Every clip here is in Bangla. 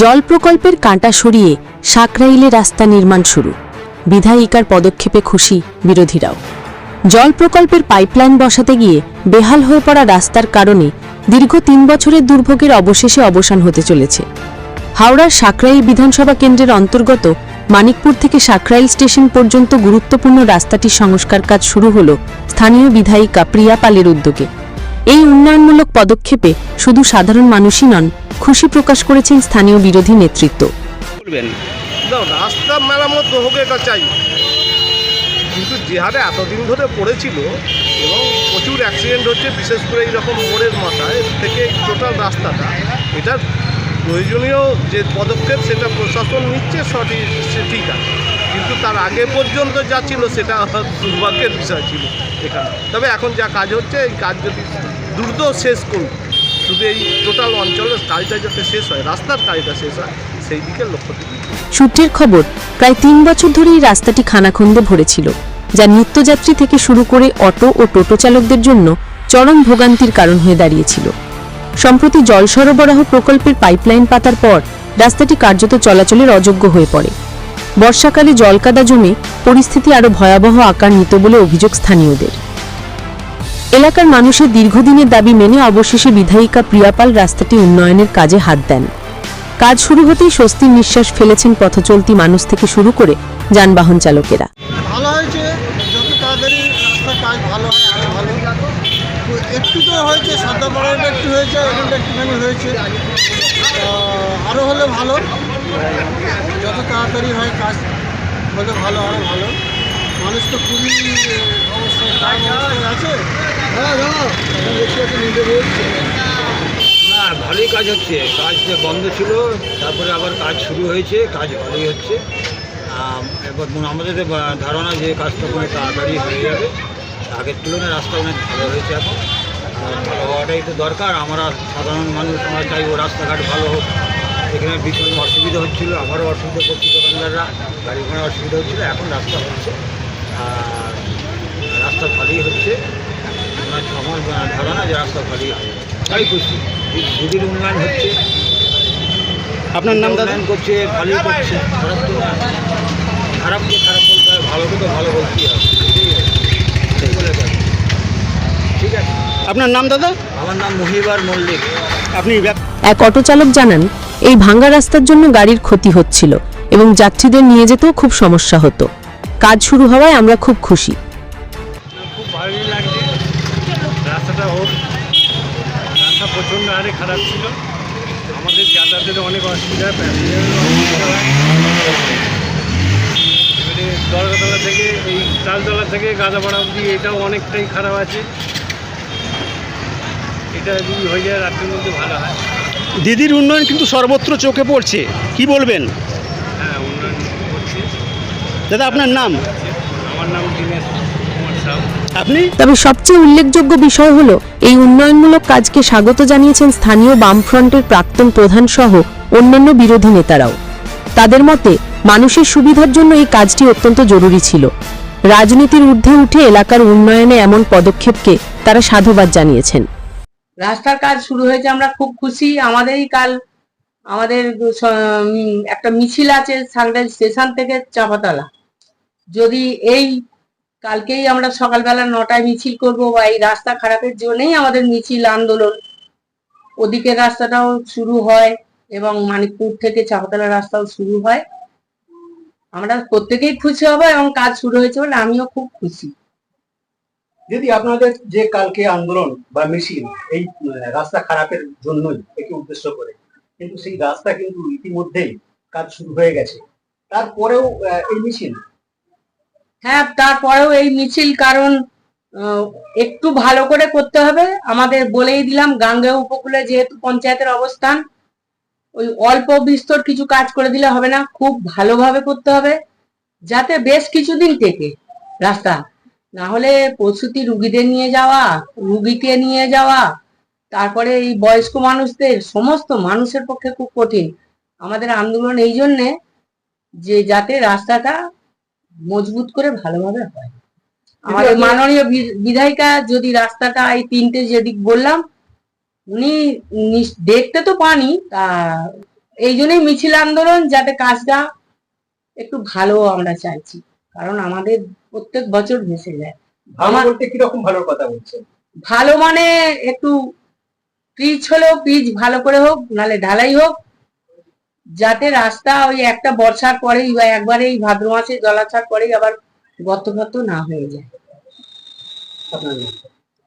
জল প্রকল্পের কাঁটা সরিয়ে সাকরাইলে রাস্তা নির্মাণ শুরু। বিধায়িকার পদক্ষেপে খুশি বিরোধীরাও। জল প্রকল্পের পাইপলাইন বসাতে গিয়ে বেহাল হয়ে পড়া রাস্তার কারণে দীর্ঘ তিন বছরের দুর্ভোগের অবশেষে অবসান হতে চলেছে। হাওড়ার সাকরাইল বিধানসভা কেন্দ্রের অন্তর্গত মানিকপুর থেকে সাকরাইল স্টেশন পর্যন্ত গুরুত্বপূর্ণ রাস্তাটির সংস্কার কাজ শুরু হল স্থানীয় বিধায়িকা প্রিয়া পালের উদ্যোগে। এই উন্নয়নমূলক পদক্ষেপে শুধু সাধারণ মানুষই নন খুশি প্রকাশ করেছেন স্থানীয় বিরোধী নেতৃত্ব। রাস্তা মেরামত হোক এটা চাই। কিন্তু যে হারে এতদিন ধরে পড়েছিল এবং প্রচুর অ্যাক্সিডেন্ট হচ্ছে বিশেষ করে এইরকম মোড়ের মাথায় থেকে টোটাল রাস্তাটা। এটার প্রয়োজনীয় যে পদক্ষেপ সেটা প্রশাসন নিচ্ছে সঠিক সে ঠিক আছে। তার আগে পর্যন্ত যা ছিল সেটা দুর্ভাগ্যের বিষয় ছিল এখানে। তবে এখন যা কাজ হচ্ছে, এই কাজ যদি দ্রুত শেষ করুক শুধু এই টোটাল অঞ্চলের কাজটা যাতে শেষ হয়, রাস্তার কাজটা শেষ হয়, সেই দিকে লক্ষ্য দিতে সূত্রের খবর, প্রায় তিন বছর ধরে এই রাস্তাটি খানাখন্দে ভরেছিল, যা নিত্যযাত্রী থেকে শুরু করে অটো ও টোটো চালকদের জন্য চরম ভোগান্তির কারণ হয়ে দাঁড়িয়েছিল। সম্প্রতি জল সরবরাহ প্রকল্পের পাইপলাইন পাতার পর, রাস্তাটি কার্যত চলাচলের অযোগ্য হয়ে পড়ে। বর্ষাকালে জলকাদা জমে পরিস্থিতি আরও ভয়াবহ আকার নিত বলে অভিযোগ স্থানীয়দের। এলাকার মানুষের দীর্ঘদিনের দাবি মেনে অবশেষে বিধায়িকা প্রিয়াপাল রাস্তাটি উন্নয়নের কাজে হাত দেন। কাজ শুরু হতেই স্বস্তির নিঃশ্বাস ফেলেছেন পথচলতি মানুষ থেকে শুরু করে যানবাহন চালকেরা। আরও হলে ভালো। যত তাড়াতাড়ি হয় কাজ হলে ভালো আরও ভালো। মানুষ তো খুবই আছে। হ্যাঁ না, ভালোই কাজ হচ্ছে। কাজ বন্ধ ছিল, তারপরে আবার কাজ শুরু হয়েছে, কাজ ভালোই হচ্ছে। এবার আমাদের ধারণা যে কাজটা কোনো তাড়াতাড়ি হয়ে যাবে, আগের তুলনায় রাস্তা অনেক ভালো হয়েছে এখন। ভালো হওয়াটাই তো দরকার। আমরা সাধারণ মানুষ, আমরা চাইব রাস্তাঘাট ভালো হোক। এখানে ভীষণ অসুবিধা হচ্ছিল আমারও অসুবিধা করছিল দোকানদাররা গাড়ি ঘোড়া অসুবিধা হচ্ছিল এখন রাস্তা হচ্ছে আর রাস্তা ভালোই হচ্ছে। আমার ধারণা যে রাস্তা ভালোই হবে। তাই খুশি দিদির উন্নয়ন হচ্ছে। আপনার নাম দাদা? করছে ভালোই করছে। খারাপ তো খারাপকে খারাপ বলতে হয় ভালোকে তো ভালো বলতেই হবে। ঠিক আছে ঠিক আছে। আপনার নাম দাদা? আমার নাম মহিবার মল্লিক। এক অটো চালক জানান এই ভাঙা রাস্তার জন্য গাড়ির ক্ষতি হচ্ছিল এবং যাত্রীদের নিয়ে যেতেও খুব সমস্যা হতো। কাজ শুরু হওয়ায় আমরা খুব খুশি। খুব ভালোই লাগছে। রাস্তাটা হোক রাস্তা প্রচণ্ড হারে খারাপ ছিল। আমাদের যাতায়াতের অনেক অসুবিধা প্যাসেঞ্জারের অসুবিধা হয়। এবারে দরগাতলা থেকে এই তালতলা থেকে গাদাপাড়া অবধি এটাও অনেকটাই খারাপ আছে। এটা যদি হয়ে যায় রাত্রের মধ্যে ভালো হয়। দিদির উন্নয়ন কিন্তু সর্বত্র চোখে পড়ছে। কি বলবেন? হ্যাঁ উন্নয়ন করছে দাদা আপনার নাম? আমার নাম দীনেশ কুমার সাউ আপনি? তবে সবচেয়ে উল্লেখযোগ্য বিষয় হল এই উন্নয়নমূলক কাজকে স্বাগত জানিয়েছেন স্থানীয় বামফ্রন্টের প্রাক্তন প্রধান সহ অন্যান্য বিরোধী নেতারাও। তাদের মতে মানুষের সুবিধার জন্য এই কাজটি অত্যন্ত জরুরি ছিল। রাজনীতির ঊর্ধ্বে উঠে এলাকার উন্নয়নে এমন পদক্ষেপকে তারা সাধুবাদ জানিয়েছেন। রাস্তার কাজ শুরু হয়েছে, আমরা খুব খুশি। আমাদেরই কাল আমাদের একটা মিছিল আছে সাংরাইল স্টেশন থেকে চাপাতলা। যদি এই কালকেই আমরা সকালবেলা নটায় মিছিল করব বা এই রাস্তা খারাপের জন্যই আমাদের মিছিল আন্দোলন, ওদিকের রাস্তাটাও শুরু হয় এবং মানিকপুর থেকে চাপাতলা রাস্তাও শুরু হয়। আমরা প্রত্যেকেই খুশি হব এবং কাজ শুরু হয়েছে বলে আমিও খুব খুশি। যদি আপনাদের যে কালকে আন্দোলন বা মিছিল, এই রাস্তা খারাপের জন্যই একে উদ্দেশ্য করে, কিন্তু সেই রাস্তা কিন্তু ইতিমধ্যেই কাজ শুরু হয়ে গেছে। তারপরেও এই মিছিল? হ্যাঁ তারপরেও এই মিছিল কারণ একটু ভালো করে করতে হবে। আমাদের বলেই দিলাম, গাঙ্গেয় উপকূলে যেহেতু পঞ্চায়েতের অবস্থান, ওই অল্প বিস্তর কিছু কাজ করে দিলে হবে না, খুব ভালোভাবে করতে হবে, যাতে বেশ কিছুদিন টেকে রাস্তা না হলে প্রসূতি রুগীদের নিয়ে যাওয়া রুগীকে নিয়ে যাওয়া তারপরে এই বয়স্ক মানুষদের সমস্ত মানুষের পক্ষে খুব কঠিন। আমাদের আন্দোলন এই জন্যে যে যাতে রাস্তাটা মজবুত করে ভালোভাবে হয়। আমাদের মাননীয় বিধায়িকা যদি রাস্তাটা এই তিনটে যেদিক বললাম উনি দেখতে তো পানি তা এই জন্যই মিছিল আন্দোলন যাতে কাজটা একটু ভালো আমরা চাইছি। কারণ আমাদের প্রত্যেক বছর ভেসে যায়। ভালো আমার- বলতে কীরকম ভালোর কথা বলছেন ভালো মানে একটু পিচ হলেও পিচ ভালো করে হোক নালে ঢালাই হোক। যাতে রাস্তা ওই একটা বর্ষার পরেই বা একবারে এই ভাদ্র মাসে জলাছাড় পরেই আবার গর্ত ফর্ত না হয়ে যায়।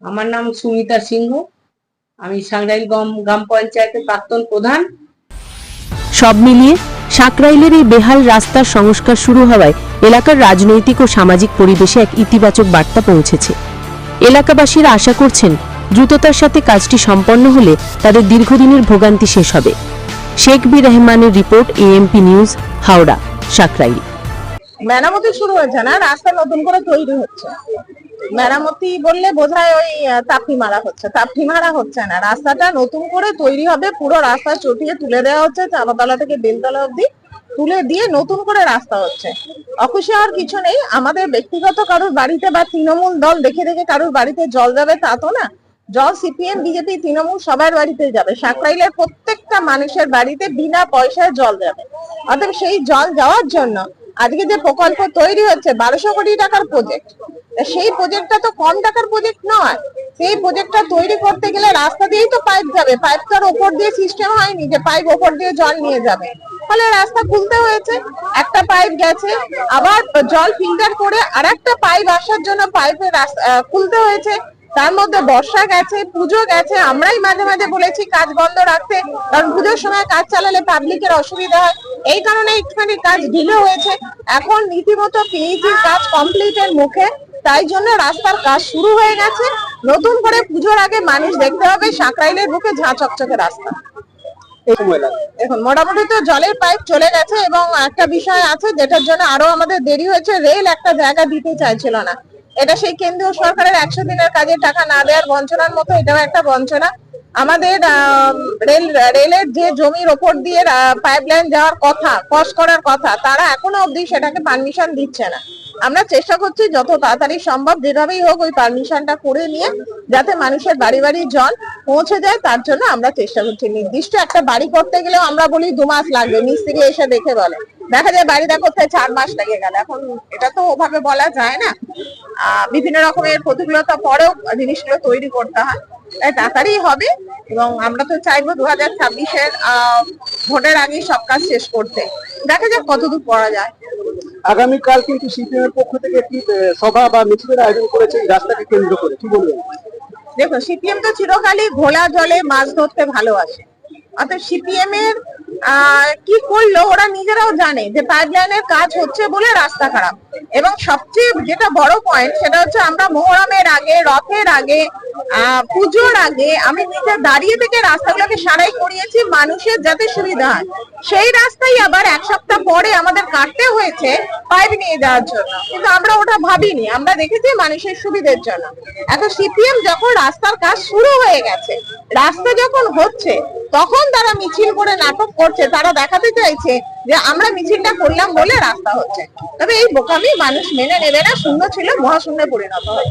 আমার নাম সুমিতা সিংহ। আমি সাংরাইল গ্রাম পঞ্চায়েতের প্রাক্তন প্রধান। সব মিলিয়ে সাকরাইলের এই বেহাল রাস্তার সংস্কার শুরু হওয়ায় এলাকার রাজনৈতিক ও সামাজিক পরিবেশে এক ইতিবাচক বার্তা পৌঁছেছে। এলাকাবাসীরা আশা করছেন, দ্রুততার সাথে কাজটি সম্পন্ন হলে তাদের দীর্ঘদিনের ভোগান্তি শেষ হবে। শেখ বি রহমানের report AMP news Howrah, Sankrail. মেরামতি শুরু হয়েছে না? রাস্তা নতুন করে তৈরি হচ্ছে। মেরামতি বললে বোঝায় ওই তাপ্পি মারা হচ্ছে। তাপ্পি মারা হচ্ছে না। রাস্তাটা নতুন করে তৈরি হবে, পুরো রাস্তা চটিয়ে তুলে দেওয়া হচ্ছে চাপাতলা থেকে বেলতলা অব্দি তুলে দিয়ে নতুন করে রাস্তা হচ্ছে। অখুশি হওয়ার কিছু নেই। আমাদের ব্যক্তিগত কারোর বাড়িতে বা তৃণমূল দল দেখে দেখে কারোর বাড়িতে জল যাবে তা তো না। জল সিপিএম, বিজেপি, তৃণমূল সবার বাড়িতে যাবে। সাকরাইলের প্রত্যেকটা মানুষের বাড়িতে বিনা পয়সায় জল যাবে। অতএব সেই জল যাওয়ার জন্য আজকে যে প্রকল্প তৈরি হচ্ছে, বারোশো কোটি টাকার প্রজেক্ট সেই প্রজেক্টটা তো কম টাকার প্রজেক্ট নয়। সেই প্রজেক্টটা তৈরি করতে গেলে রাস্তা দিয়েই তো পাইপ যাবে। পাইপটার ওপর দিয়ে সিস্টেম হয়নি যে পাইপ ওপর দিয়ে জল নিয়ে যাবে। ফলে রাস্তা খুলতে হয়েছে। একটা পাইপ গেছে, আবার জল ফিল্টার করে আর একটা পাইপ আসার জন্য পাইপের খুলতে হয়েছে। তার মধ্যে বর্ষা গেছে, পুজো গেছে। আমরাই মাঝে মাঝে বলেছি কাজ বন্ধ রাখতে, কারণ পুজোর সময় কাজ চালালে পাবলিকের অসুবিধা হয়। এই কারণে একটুখানি কাজ ঢিলে হয়েছে। এখন রীতিমতো পিএইচির কাজ কমপ্লিটের মুখে। তাই জন্য রাস্তার কাজ শুরু হয়ে গেছে। নতুন করে পুজোর আগে মানুষ দেখতে হবে সাকরাইলের বুকে ঝাঁ চকচকে রাস্তা। দেখুন, মোটামুটি তো জলের পাইপ চলে গেছে এবং একটা বিষয় আছে যেটার জন্য আরও আমাদের দেরি হয়েছে রেল একটা জায়গা দিতে চাইছিল না। এটা সেই কেন্দ্রীয় সরকারের একশো দিনের কাজের টাকা না দেওয়ার বঞ্চনার মতো, এটাও একটা বঞ্চনা। আমাদের রেল রেলের যে জমির ওপর দিয়ে পাইপ লাইন যাওয়ার কথা কস করার কথা, তারা এখনও অবধি সেটাকে পারমিশন দিচ্ছে না। আমরা চেষ্টা করছি যত তাড়াতাড়ি সম্ভব, যেভাবেই হোক ওই পারমিশনটা করে নিয়ে যাতে মানুষের বাড়ি বাড়ি জল পৌঁছে যায়, তার জন্য আমরা চেষ্টা করছি। নির্দিষ্ট একটা বাড়ি করতে গেলেও আমরা বলি দু মাস লাগবে, মিস্ত্রি এসে দেখে বলে। দেখা যায় বাড়িটা করতে চার মাস লেগে গেল। এখন এটা তো ওভাবে বলা যায় না। বিভিন্ন রকমের প্রতিকূলতা পরেও জিনিসগুলো তৈরি করতে হয়। তাড়াতাড়ি হবে এবং আমরা তো চাইব দু হাজার ছাব্বিশের ভোটের আগেই সব কাজ শেষ করতে। দেখা যাক কতদূর পড়া যায়। আগামীকাল কিন্তু সিপিএম এর পক্ষ থেকে একটি সভা বা মিছিলের আয়োজন করেছে, এই রাস্তাকে কেন্দ্র করে। কি বলবেন? দেখো সিপিএম তো চিরকালই ঘোলা জলে মাছ ধরতে ভালোবাসে। অর্থাৎ সিপিএম এর কি করল ওরা নিজেরাও জানে যে পাইপলাইনের কাজ হচ্ছে বলে রাস্তা খারাপ। এবং সবচেয়ে যেটা বড় পয়েন্ট সেটা হচ্ছে আমরা মোহরমের আগে, রথের আগে পুজোর আগে আমি নিজে দাঁড়িয়ে থেকে রাস্তাগুলোকে সারাই করিয়েছি মানুষের যাতে সুবিধা হয়। সেই রাস্তাই আবার এক সপ্তাহ পরে আমাদের কাটতে হয়েছে পাইপ নিয়ে যাওয়ার জন্য। কিন্তু আমরা ওটা ভাবিনি, আমরা দেখেছি মানুষের সুবিধের জন্য। এখন সিপিএম যখন রাস্তার কাজ শুরু হয়ে গেছে, রাস্তা যখন হচ্ছে তখন তারা মিছিল করে নাটক করছে, তারা দেখাতে চাইছে যে আমরা মিছিলটা করলাম বলে রাস্তা হচ্ছে। তবে এই বোকামি মানুষ মেনে নেবে না, শূন্য ছিল মহাশূন্যে পরিণত হয়।